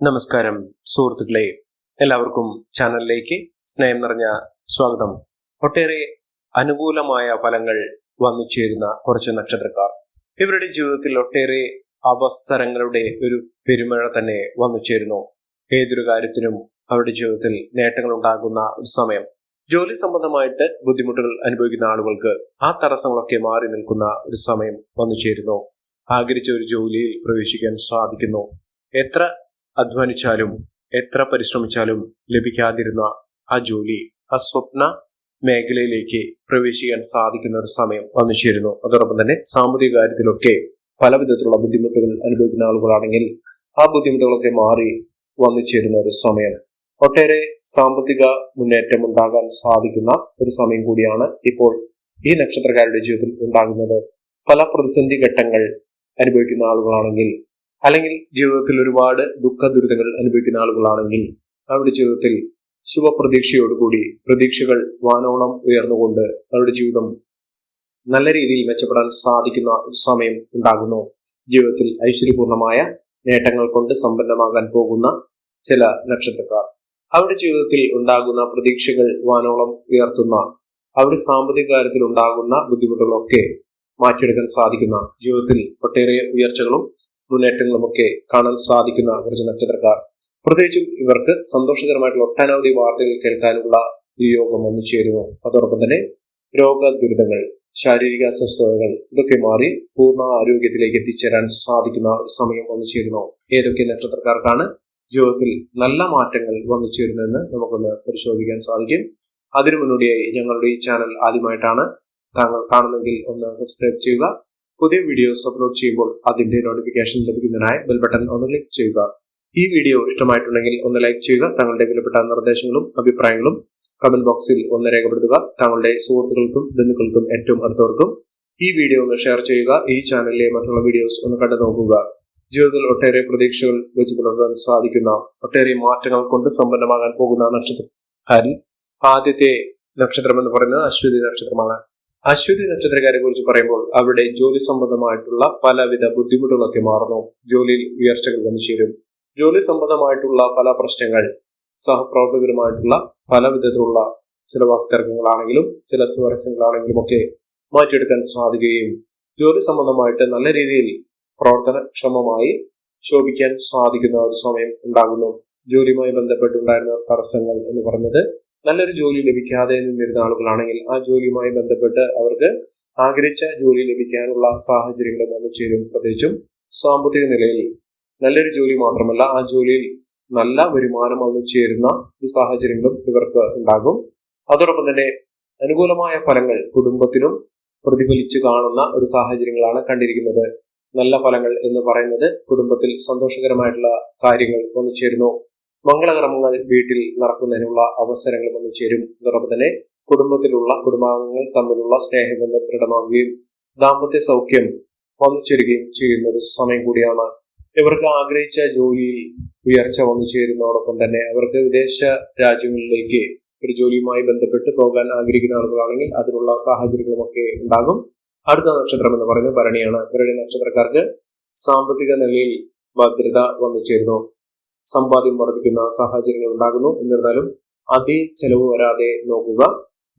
നമസ്കാരം സുഹൃത്തുക്കളെ. എല്ലാവർക്കും ചാനലിലേക്ക് സ്നേഹം നിറഞ്ഞ സ്വാഗതം. ഒട്ടേറെ അനുകൂലമായ ഫലങ്ങൾ വന്നു ചേരുന്ന കുറച്ച് നക്ഷത്രക്കാർ. ഇവരുടെ ജീവിതത്തിൽ ഒട്ടേറെ അവസരങ്ങളുടെ ഒരു പെരുമഴ തന്നെ വന്നു ചേരുന്നു. ഏതൊരു കാര്യത്തിനും അവരുടെ ജീവിതത്തിൽ നേട്ടങ്ങൾ ഉണ്ടാകുന്ന ഒരു സമയം. ജോലി സംബന്ധമായിട്ട് ബുദ്ധിമുട്ടുകൾ അനുഭവിക്കുന്ന ആളുകൾക്ക് ആ തടസ്സങ്ങളൊക്കെ മാറി നിൽക്കുന്ന ഒരു സമയം വന്നു ചേരുന്നു. ആഗ്രഹിച്ച ഒരു ജോലിയിൽ പ്രവേശിക്കാൻ സാധിക്കുന്നു. എത്ര അധ്വാനിച്ചാലും എത്ര പരിശ്രമിച്ചാലും ലഭിക്കാതിരുന്ന ആ ജോലി ആ സ്വപ്ന മേഖലയിലേക്ക് പ്രവേശിക്കാൻ സാധിക്കുന്ന ഒരു സമയം വന്നു ചേരുന്നു അതോടൊപ്പം തന്നെ സാമ്പത്തിക കാര്യത്തിലൊക്കെ പല വിധത്തിലുള്ള ബുദ്ധിമുട്ടുകൾ അനുഭവിക്കുന്ന ആളുകളാണെങ്കിൽ ആ ബുദ്ധിമുട്ടുകളൊക്കെ മാറി വന്നു ചേരുന്ന ഒരു സമയം. ഒട്ടേറെ സാമ്പത്തിക മുന്നേറ്റം ഉണ്ടാകാൻ സാധിക്കുന്ന ഒരു സമയം കൂടിയാണ് ഇപ്പോൾ ഈ നക്ഷത്രക്കാരുടെ ജീവിതത്തിൽ ഉണ്ടാകുന്നത്. പല പ്രതിസന്ധി ഘട്ടങ്ങൾ അനുഭവിക്കുന്ന ആളുകളാണെങ്കിൽ അല്ലെങ്കിൽ ജീവിതത്തിൽ ഒരുപാട് ദുഃഖ ദുരിതങ്ങൾ അനുഭവിക്കുന്ന ആളുകളാണെങ്കിൽ അവരുടെ ജീവിതത്തിൽ ശുഭപ്രതീക്ഷയോടുകൂടി പ്രതീക്ഷകൾ വാനോളം ഉയർന്നുകൊണ്ട് അവരുടെ ജീവിതം നല്ല രീതിയിൽ മെച്ചപ്പെടാൻ സാധിക്കുന്ന ഒരു സമയം ഉണ്ടാകുന്നു. ജീവിതത്തിൽ ഐശ്വര്യപൂർണമായ നേട്ടങ്ങൾ കൊണ്ട് സമ്പന്നമാകാൻ പോകുന്ന ചില നക്ഷത്രക്കാർ. അവരുടെ ജീവിതത്തിൽ ഉണ്ടാകുന്ന പ്രതീക്ഷകൾ വാനോളം ഉയർത്തുന്ന അവരുടെ സാമ്പത്തിക കാര്യത്തിൽ ഉണ്ടാകുന്ന ബുദ്ധിമുട്ടുകളൊക്കെ മാറ്റിയെടുക്കാൻ സാധിക്കുന്ന ജീവിതത്തിൽ ഒട്ടേറെ ഉയർച്ചകളും മുന്നേറ്റങ്ങളും ഒക്കെ കാണാൻ സാധിക്കുന്ന കുറച്ച് നക്ഷത്രക്കാർ. പ്രത്യേകിച്ചും ഇവർക്ക് സന്തോഷകരമായിട്ടുള്ള ഒട്ടനവധി വാർത്തകൾ കേൾക്കാനുള്ള യോഗം വന്നു ചേരുന്നു. അതോടൊപ്പം തന്നെ രോഗ ദുരിതങ്ങൾ ശാരീരിക അസ്വസ്ഥതകൾ ഇതൊക്കെ മാറി പൂർണ ആരോഗ്യത്തിലേക്ക് എത്തിച്ചേരാൻ സാധിക്കുന്ന സമയം വന്നു ചേരുന്നു. ഏതൊക്കെ നക്ഷത്രക്കാർക്കാണ് ജീവിതത്തിൽ നല്ല മാറ്റങ്ങൾ വന്നു ചേരുന്നതെന്ന് നമുക്കൊന്ന് പരിശോധിക്കാൻ സാധിക്കും. അതിനു മുന്നോടിയായി ഞങ്ങളുടെ ഈ ചാനൽ ആദ്യമായിട്ടാണ് താങ്കൾ കാണുന്നെങ്കിൽ ഒന്ന് സബ്സ്ക്രൈബ് ചെയ്യുക. പുതിയ വീഡിയോസ് അപ്ലോഡ് ചെയ്യുമ്പോൾ അതിന്റെ നോട്ടിഫിക്കേഷൻ ലഭിക്കുന്നതിനായി ബെൽ ബട്ടൺ ഒന്ന് ക്ലിക്ക് ചെയ്യുക. ഈ വീഡിയോ ഇഷ്ടമായിട്ടുണ്ടെങ്കിൽ ഒന്ന് ലൈക്ക് ചെയ്യുക. താങ്കളുടെ വിലപ്പെട്ട നിർദ്ദേശങ്ങളും അഭിപ്രായങ്ങളും കമന്റ് ബോക്സിൽ ഒന്ന് രേഖപ്പെടുത്തുക. താങ്കളുടെ സുഹൃത്തുക്കൾക്കും ബന്ധുക്കൾക്കും ഏറ്റവും അടുത്തവർക്കും ഈ വീഡിയോ ഒന്ന് ഷെയർ ചെയ്യുക. ഈ ചാനലിലെ മറ്റുള്ള വീഡിയോസ് ഒന്ന് കണ്ടു നോക്കുക. ജീവിതത്തിൽ ഒട്ടേറെ പ്രതീക്ഷകൾ വെച്ച് പുലർത്താൻ സാധിക്കുന്ന ഒട്ടേറെ മാറ്റങ്ങൾ കൊണ്ട് സമ്പന്നമാകാൻ പോകുന്ന നക്ഷത്രം ഹരി ആദ്യത്തെ നക്ഷത്രം എന്ന് പറയുന്നത് അശ്വതി നക്ഷത്രമാണ്. അശ്വതി നക്ഷത്രക്കാരെ കുറിച്ച് പറയുമ്പോൾ അവരുടെ ജോലി സംബന്ധമായിട്ടുള്ള പലവിധ ബുദ്ധിമുട്ടുകളൊക്കെ മാറുന്നു. ജോലിയിൽ ഉയർച്ചകൾ വന്നു ചേരും. ജോലി സംബന്ധമായിട്ടുള്ള പല പ്രശ്നങ്ങൾ സഹപ്രവർത്തകരുമായിട്ടുള്ള പല വിധത്തിലുള്ള ചില വാക്തർക്കങ്ങളാണെങ്കിലും ചില സ്വാരസ്യങ്ങളാണെങ്കിലും ഒക്കെ മാറ്റിയെടുക്കാൻ സാധിക്കുകയും ജോലി സംബന്ധമായിട്ട് നല്ല രീതിയിൽ പ്രവർത്തനക്ഷമമായി ശോഭിക്കാൻ സാധിക്കുന്ന ഒരു സമയം ഉണ്ടാകുന്നു. ജോലിയുമായി ബന്ധപ്പെട്ടുണ്ടായിരുന്ന തടസ്സങ്ങൾ എന്ന് പറയുന്നത് നല്ലൊരു ജോലി ലഭിക്കാതെ നിന്നിരുന്ന ആളുകളാണെങ്കിൽ ആ ജോലിയുമായി ബന്ധപ്പെട്ട് അവർക്ക് ആഗ്രഹിച്ച ജോലി ലഭിക്കാനുള്ള സാഹചര്യങ്ങൾ വന്നു ചേരും പ്രത്യേകിച്ചും സാമ്പത്തിക നിലയിൽ നല്ലൊരു ജോലി മാത്രമല്ല ആ ജോലിയിൽ നല്ല വരുമാനം വന്നു ചേരുന്ന ഈ സാഹചര്യങ്ങളും ഇവർക്ക് ഉണ്ടാകും. അതോടൊപ്പം തന്നെ അനുകൂലമായ ഫലങ്ങൾ കുടുംബത്തിനും പ്രതിഫലിച്ചു കാണുന്ന ഒരു സാഹചര്യങ്ങളാണ് കണ്ടിരിക്കുന്നത്. നല്ല ഫലങ്ങൾ എന്ന് പറയുന്നത് കുടുംബത്തിൽ സന്തോഷകരമായിട്ടുള്ള കാര്യങ്ങൾ വന്നു ചേരുന്നു. മംഗളകർമ്മങ്ങൾ വീട്ടിൽ നടക്കുന്നതിനുള്ള അവസരങ്ങൾ വന്നു ചേരും. അതോടൊപ്പം തന്നെ കുടുംബത്തിലുള്ള കുടുംബാംഗങ്ങൾ തമ്മിലുള്ള സ്നേഹബന്ധം ദൃഢമാവുകയും ദാമ്പത്യ സൗഖ്യം വന്നു ചേരുകയും ചെയ്യുന്ന ഒരു സമയം കൂടിയാണ്. ഇവർക്ക് ആഗ്രഹിച്ച ജോലിയിൽ ഉയർച്ച വന്നു ചേരുന്നതോടൊപ്പം തന്നെ അവർക്ക് വിദേശ രാജ്യങ്ങളിലേക്ക് ഒരു ജോലിയുമായി ബന്ധപ്പെട്ട് പോകാൻ ആഗ്രഹിക്കുന്ന ആളുകളാണെങ്കിൽ അതിനുള്ള സാഹചര്യങ്ങളുമൊക്കെ ഉണ്ടാകും. അടുത്ത നക്ഷത്രം എന്ന് പറയുന്നത് ഭരണിയാണ്. ഭരണി നക്ഷത്രക്കാർക്ക് സാമ്പത്തിക നിലയിൽ ഭദ്രത വന്നു ചേരുന്നു സമ്പാദ്യം വർദ്ധിക്കുന്ന സാഹചര്യങ്ങൾ ഉണ്ടാകുന്നു. എന്നിരുന്നാലും അതേ ചെലവ് വരാതെ നോക്കുക.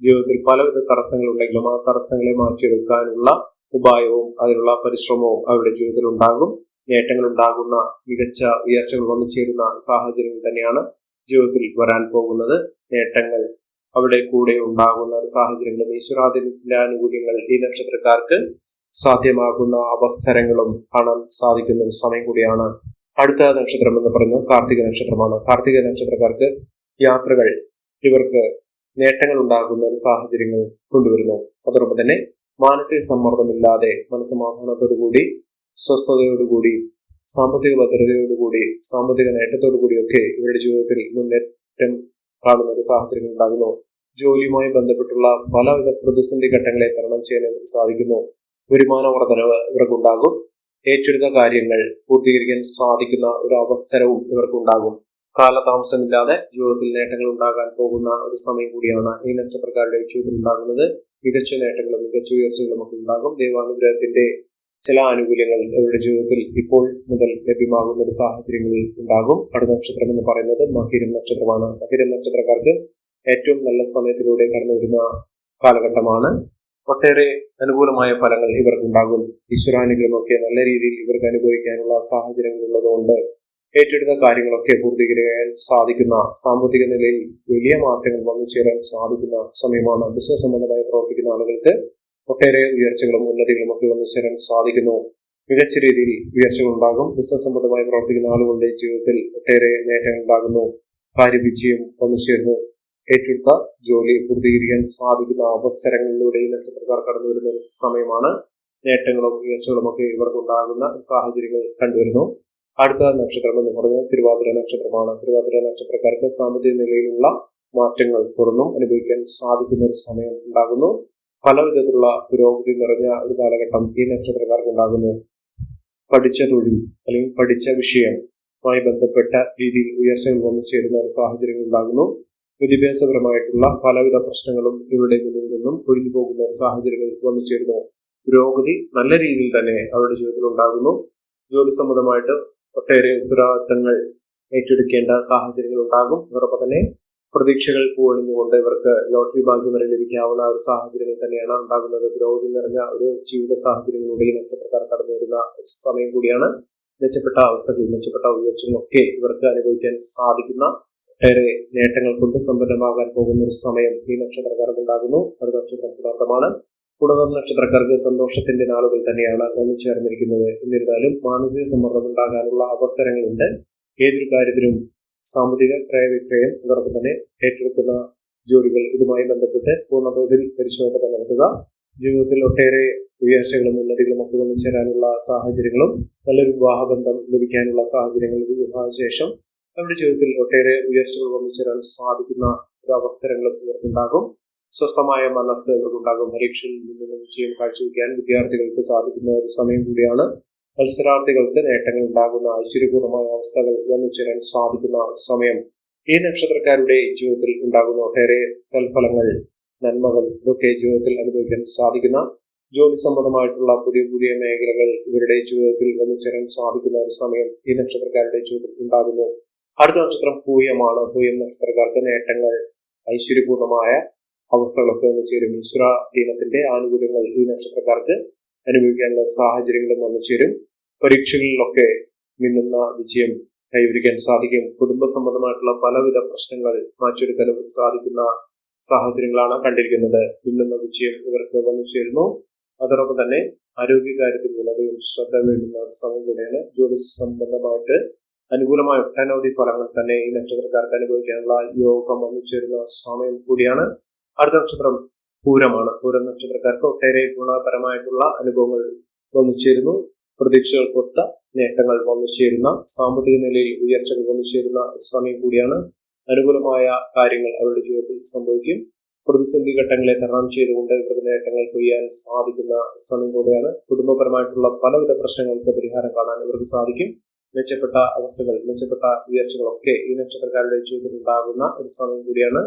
ജീവിതത്തിൽ പലവിധ തടസ്സങ്ങൾ ഉണ്ടെങ്കിലും ആ തടസ്സങ്ങളെ മാറ്റിയെടുക്കാനുള്ള ഉപായവും അതിനുള്ള പരിശ്രമവും അവരുടെ ജീവിതത്തിൽ ഉണ്ടാകും. നേട്ടങ്ങൾ ഉണ്ടാകുന്ന മികച്ച ഉയർച്ചകൾ വന്നു ചേരുന്ന സാഹചര്യങ്ങൾ തന്നെയാണ് ജീവിതത്തിൽ വരാൻ പോകുന്നത്. നേട്ടങ്ങൾ അവിടെ കൂടെ ഉണ്ടാകുന്ന സാഹചര്യങ്ങളും ഈശ്വരാധീനത്തിന്റെ ആനുകൂല്യങ്ങൾ ഈ നക്ഷത്രക്കാർക്ക് സാധ്യമാകുന്ന അവസരങ്ങളും കാണാൻ സാധിക്കുന്ന ഒരു സമയം കൂടിയാണ് അടുത്ത നക്ഷത്രം എന്ന് പറയുന്നത് കാർത്തിക നക്ഷത്രമാണ്. കാർത്തിക നക്ഷത്രക്കാർക്ക് യാത്രകൾ ഇവർക്ക് നേട്ടങ്ങൾ ഉണ്ടാകുന്ന ഒരു സാഹചര്യങ്ങൾ കൊണ്ടുവരുന്നു. അതോടൊപ്പം തന്നെ മാനസിക സമ്മർദ്ദമില്ലാതെ മനസ്സമാധാനത്തോടുകൂടി സ്വസ്ഥതയോടുകൂടി സാമ്പത്തിക ഭദ്രതയോടുകൂടി സാമ്പത്തിക നേട്ടത്തോടുകൂടിയൊക്കെ ഇവരുടെ ജീവിതത്തിൽ മുന്നേറ്റം കാണുന്ന ഒരു സാഹചര്യങ്ങൾ ഉണ്ടാകുന്നു. ജോലിയുമായി ബന്ധപ്പെട്ടുള്ള പലവിധ പ്രതിസന്ധി ഘട്ടങ്ങളെ തരണം ചെയ്യാൻ സാധിക്കുന്നു. വരുമാന വർധനവ് ഇവർക്കുണ്ടാകും. ഏറ്റെടുത്ത കാര്യങ്ങൾ പൂർത്തീകരിക്കാൻ സാധിക്കുന്ന ഒരു അവസരവും ഇവർക്കുണ്ടാകും. കാലതാമസമില്ലാതെ ജീവിതത്തിൽ നേട്ടങ്ങൾ ഉണ്ടാകാൻ പോകുന്ന ഒരു സമയം കൂടിയാണ് ഈ നക്ഷത്രക്കാരുടെ ജീവിതത്തിൽ ഉണ്ടാകുന്നത്. മികച്ച നേട്ടങ്ങളും മികച്ച ഉയർച്ചകളും ഒക്കെ ഉണ്ടാകും. ദൈവാനുഗ്രഹത്തിന്റെ ചില ആനുകൂല്യങ്ങൾ ഇവരുടെ ജീവിതത്തിൽ ഇപ്പോൾ മുതൽ ലഭ്യമാകുന്ന ഒരു സാഹചര്യങ്ങളിൽ ഉണ്ടാകും. അടുത്ത നക്ഷത്രം എന്ന് പറയുന്നത് മഹിരം നക്ഷത്രമാണ്. മഹിരം നക്ഷത്രക്കാർക്ക് ഏറ്റവും നല്ല സമയത്തിലൂടെ കടന്നു വരുന്ന കാലഘട്ടമാണ്. ഒട്ടേറെ അനുകൂലമായ ഫലങ്ങൾ ഇവർക്കുണ്ടാകും. ഈശ്വരാനുഗ്രഹമൊക്കെ നല്ല രീതിയിൽ ഇവർക്ക് അനുഭവിക്കാനുള്ള സാഹചര്യങ്ങൾ ഉള്ളതുകൊണ്ട് ഏറ്റെടുത്ത കാര്യങ്ങളൊക്കെ പൂർത്തീകരിക്കാൻ സാധിക്കുന്ന സാമ്പത്തിക നിലയിൽ വലിയ മാറ്റങ്ങൾ വന്നു ചേരാൻ സാധിക്കുന്ന സമയമാണ്. ബിസിനസ് സംബന്ധമായി പ്രവർത്തിക്കുന്ന ആളുകൾക്ക് ഒട്ടേറെ ഉയർച്ചകളും ഉന്നതികളും ഒക്കെ വന്നു ചേരാൻ സാധിക്കുന്നു. മികച്ച രീതിയിൽ ഉയർച്ചകൾ ഉണ്ടാകും. ബിസിനസ് സംബന്ധമായി പ്രവർത്തിക്കുന്ന ആളുകളുടെ ജീവിതത്തിൽ ഒട്ടേറെ നേട്ടങ്ങൾ ഉണ്ടാകുന്നു. കാര്യവിജയം വന്നു ചേർന്നു ഏറ്റെടുത്ത ജോലി പൂർത്തീകരിക്കാൻ സാധിക്കുന്ന അവസരങ്ങളിലൂടെ നക്ഷത്രക്കാർ കടന്നു വരുന്ന ഒരു സമയമാണ്. നേട്ടങ്ങളും ഉയർച്ചകളും ഒക്കെ ഇവർക്കുണ്ടാകുന്ന സാഹചര്യങ്ങൾ കണ്ടുവരുന്നു. അടുത്ത നക്ഷത്രം എന്ന് പറയുന്നത് തിരുവാതിര നക്ഷത്രമാണ്. തിരുവാതിര നക്ഷത്രക്കാർക്ക് സാമ്പത്തിക നിലയിലുള്ള മാറ്റങ്ങൾ തുറന്നും അനുഭവിക്കാൻ സാധിക്കുന്ന ഒരു സമയം ഉണ്ടാകുന്നു. പല വിധത്തിലുള്ള പുരോഗതി നിറഞ്ഞ ഒരു കാലഘട്ടം ഈ നക്ഷത്രക്കാർക്ക് ഉണ്ടാകുന്നു. പഠിച്ച തൊഴിൽ അല്ലെങ്കിൽ പഠിച്ച വിഷയമായി ബന്ധപ്പെട്ട രീതിയിൽ ഉയർച്ചകൾ വന്നു ചേരുന്ന സാഹചര്യങ്ങൾ ഉണ്ടാകുന്നു. വിദ്യാഭ്യാസപരമായിട്ടുള്ള പലവിധ പ്രശ്നങ്ങളും ഇവരുടെ മുന്നിൽ നിന്നും ഒഴിഞ്ഞു പോകുന്ന സാഹചര്യങ്ങൾ വന്നു ചേരുന്നു. പുരോഗതി നല്ല രീതിയിൽ തന്നെ അവരുടെ ജീവിതത്തിൽ ഉണ്ടാകുന്നു. ജോലി സംബന്ധമായിട്ട് ഒട്ടേറെ ഉത്തരവാദിത്തങ്ങൾ ഏറ്റെടുക്കേണ്ട സാഹചര്യങ്ങൾ ഉണ്ടാകും. അതോടൊപ്പം തന്നെ പ്രതീക്ഷകൾ പൂവണിഞ്ഞുകൊണ്ട് ഇവർക്ക് ലോട്ടറി ഭാഗ്യം വരെ ലഭിക്കാവുന്ന ഒരു സാഹചര്യങ്ങൾ തന്നെയാണ് ഉണ്ടാകുന്നത്. പുരോഗതി നിറഞ്ഞ ഒരു ജീവിത സാഹചര്യങ്ങളിലൂടെ ഈ നക്ഷത്രക്കാർ കടന്നു വരുന്ന സമയം കൂടിയാണ്. മെച്ചപ്പെട്ട അവസ്ഥകൾ മെച്ചപ്പെട്ട ഉയർച്ചകളൊക്കെ ഇവർക്ക് അനുഭവിക്കാൻ സാധിക്കുന്ന ഏറെ നേട്ടങ്ങൾ കൊണ്ട് സമ്പന്നമാകാൻ പോകുന്ന ഒരു സമയം ഈ നക്ഷത്രക്കാർക്ക് ഉണ്ടാകുന്നു അടുത്ത നക്ഷത്രം പുണർത്തമാണ്. പുണർന്ന നക്ഷത്രക്കാർക്ക് സന്തോഷത്തിന്റെ നാളുകൾ തന്നെയാണ് വന്നു ചേർന്നിരിക്കുന്നത്. എന്നിരുന്നാലും മാനസിക സമ്മർദ്ദം ഉണ്ടാകാനുള്ള അവസരങ്ങളുണ്ട്. ഏതൊരു കാര്യത്തിനും സാമ്പത്തിക ക്രയവിക്രയം അതോടൊപ്പം തന്നെ ഏറ്റെടുക്കുന്ന ജോലികൾ ഇതുമായി ബന്ധപ്പെട്ട് പൂർണതോതിൽ പരിശോധന നടത്തുക. ജീവിതത്തിൽ ഒട്ടേറെ ഉയർച്ചകളും ഉന്നതികളും ഒക്കെ വന്നു ചേരാനുള്ള സാഹചര്യങ്ങളും നല്ലൊരു വിവാഹബന്ധം ലഭിക്കാനുള്ള സാഹചര്യങ്ങൾ വിവാഹശേഷം നമ്മുടെ ജീവിതത്തിൽ ഒട്ടേറെ ഉയർച്ചകൾ വന്നു ചേരാൻ സാധിക്കുന്ന ഒരു അവസരങ്ങളും ഇവർക്കുണ്ടാകും സ്വസ്ഥമായ മനസ്സ് ഇവർക്കുണ്ടാകും പരീക്ഷയിൽ നിന്ന് വിജയം കാഴ്ചവെക്കാൻ വിദ്യാർത്ഥികൾക്ക് സാധിക്കുന്ന ഒരു സമയം കൂടിയാണ്. മത്സരാർത്ഥികൾക്ക് നേട്ടങ്ങൾ ഉണ്ടാകുന്ന ഐശ്വര്യപൂർണമായ അവസ്ഥകൾ വന്നു ചേരാൻ സാധിക്കുന്ന സമയം. ഈ നക്ഷത്രക്കാരുടെ ജീവിതത്തിൽ ഉണ്ടാകുന്ന ഒട്ടേറെ സൽഫലങ്ങൾ നന്മകൾ ഇതൊക്കെ ജീവിതത്തിൽ അനുഭവിക്കാൻ സാധിക്കുന്ന ജോലി സംബന്ധമായിട്ടുള്ള പുതിയ പുതിയ മേഖലകൾ ഇവരുടെ ജീവിതത്തിൽ വന്നു ചേരാൻ സാധിക്കുന്ന ഒരു സമയം ഈ നക്ഷത്രക്കാരുടെ ജീവിതത്തിൽ ഉണ്ടാകുന്നു. അടുത്ത നക്ഷത്രം പൂയമാണ്. പൂയം നക്ഷത്രക്കാർക്ക് നേട്ടങ്ങൾ ഐശ്വര്യപൂർണമായ അവസ്ഥകളൊക്കെ വന്നു ചേരും. ഈശ്വര ദിനത്തിന്റെ ആനുകൂല്യങ്ങൾ ഈ നക്ഷത്രക്കാർക്ക് അനുഭവിക്കാനുള്ള സാഹചര്യങ്ങളും വന്നു ചേരും. പരീക്ഷകളിലൊക്കെ മിന്നുന്ന വിജയം കൈവരിക്കാൻ സാധിക്കും. കുടുംബ സംബന്ധമായിട്ടുള്ള പലവിധ പ്രശ്നങ്ങൾ മാറ്റിയെടുക്കാൻ സാധിക്കുന്ന സാഹചര്യങ്ങളാണ് കണ്ടിരിക്കുന്നത്. മിന്നുന്ന വിജയം ഇവർക്ക് വന്നു ചേരുന്നു. അതോടൊപ്പം തന്നെ ആരോഗ്യകാര്യത്തിൽ വളരെയും ശ്രദ്ധ വേണ്ടുന്ന സമയം കൂടെയാണ് ജോലി സംബന്ധമായിട്ട് അനുകൂലമായ ഒട്ടനവധി ഫലങ്ങൾ തന്നെ ഈ നക്ഷത്രക്കാർക്ക് അനുഭവിക്കാനുള്ള യോഗം വന്നു ചേരുന്ന സമയം കൂടിയാണ്. അടുത്ത നക്ഷത്രം പൂരമാണ്. പൂരം നക്ഷത്രക്കാർക്ക് ഒട്ടേറെ ഗുണപരമായിട്ടുള്ള അനുഭവങ്ങൾ വന്നു ചേരുന്നു പ്രതീക്ഷകൾക്കൊത്ത നേട്ടങ്ങൾ വന്നു ചേരുന്ന സാമ്പത്തിക നിലയിൽ ഉയർച്ചകൾ വന്നു ചേരുന്ന സമയം കൂടിയാണ്. അനുകൂലമായ കാര്യങ്ങൾ അവരുടെ ജീവിതത്തിൽ സംഭവിക്കും. പ്രതിസന്ധി ഘട്ടങ്ങളെ തരണം ചെയ്തുകൊണ്ട് ഇവർക്ക് നേട്ടങ്ങൾ കൊയ്യാൻ സാധിക്കുന്ന സമയം കൂടെയാണ്. കുടുംബപരമായിട്ടുള്ള പലവിധ പ്രശ്നങ്ങൾക്ക് പരിഹാരം കാണാൻ ഇവർക്ക് സാധിക്കും. മെച്ചപ്പെട്ട അവസ്ഥകൾ മെച്ചപ്പെട്ട ഉയർച്ചകളൊക്കെ ഈ നക്ഷത്രക്കാരുടെ ജീവിതത്തിൽ ഉണ്ടാകുന്ന ഒരു സമയം കൂടിയാണ്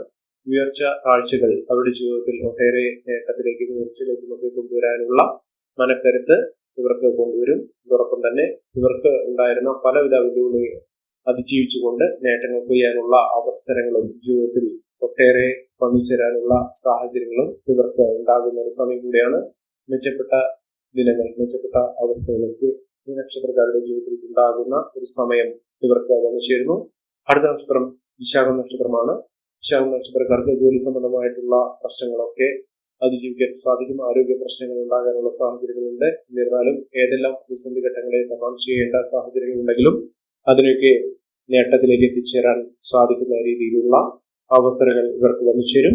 ഉയർച്ച കാഴ്ചകൾ. അവരുടെ ജീവിതത്തിൽ ഒട്ടേറെ നേട്ടത്തിലേക്ക് ഉയർച്ചയിലേക്കും ഒക്കെ കൊണ്ടുവരാനുള്ള മനക്കരുത്ത് ഇവർക്ക് കൊണ്ടുവരും. ഇതോടൊപ്പം തന്നെ ഇവർക്ക് ഉണ്ടായിരുന്ന പലവിധ വെല്ലുവിളികൾ അതിജീവിച്ചുകൊണ്ട് നേട്ടങ്ങൾ കൊയ്യാനുള്ള അവസരങ്ങളും ജീവിതത്തിൽ ഒട്ടേറെ പങ്കുചേരാനുള്ള സാഹചര്യങ്ങളും ഇവർക്ക് ഉണ്ടാകുന്ന ഒരു സമയം കൂടിയാണ്. മെച്ചപ്പെട്ട ദിനങ്ങൾ മെച്ചപ്പെട്ട അവസ്ഥകൾക്ക് ഈ നക്ഷത്രക്കാരുടെ ജീവിതത്തിൽ ഉണ്ടാകുന്ന ഒരു സമയം ഇവർക്ക് വന്നു ചേരുന്നു അടുത്ത നക്ഷത്രം വിശാഖം നക്ഷത്രമാണ്. വിശാഖം നക്ഷത്രക്കാർക്ക് ജോലി സംബന്ധമായിട്ടുള്ള പ്രശ്നങ്ങളൊക്കെ അതിജീവിക്കാൻ സാധിക്കും. ആരോഗ്യ പ്രശ്നങ്ങൾ ഉണ്ടാകാനുള്ള സാഹചര്യങ്ങളുണ്ട്. എന്നിരുന്നാലും ഏതെല്ലാം പ്രതിസന്ധി ഘട്ടങ്ങളെ തമാം ചെയ്യേണ്ട സാഹചര്യങ്ങളുണ്ടെങ്കിലും അതിനൊക്കെ നേട്ടത്തിലേക്ക് എത്തിച്ചേരാൻ സാധിക്കുന്ന രീതിയിലുള്ള അവസരങ്ങൾ ഇവർക്ക് വന്നു ചേരും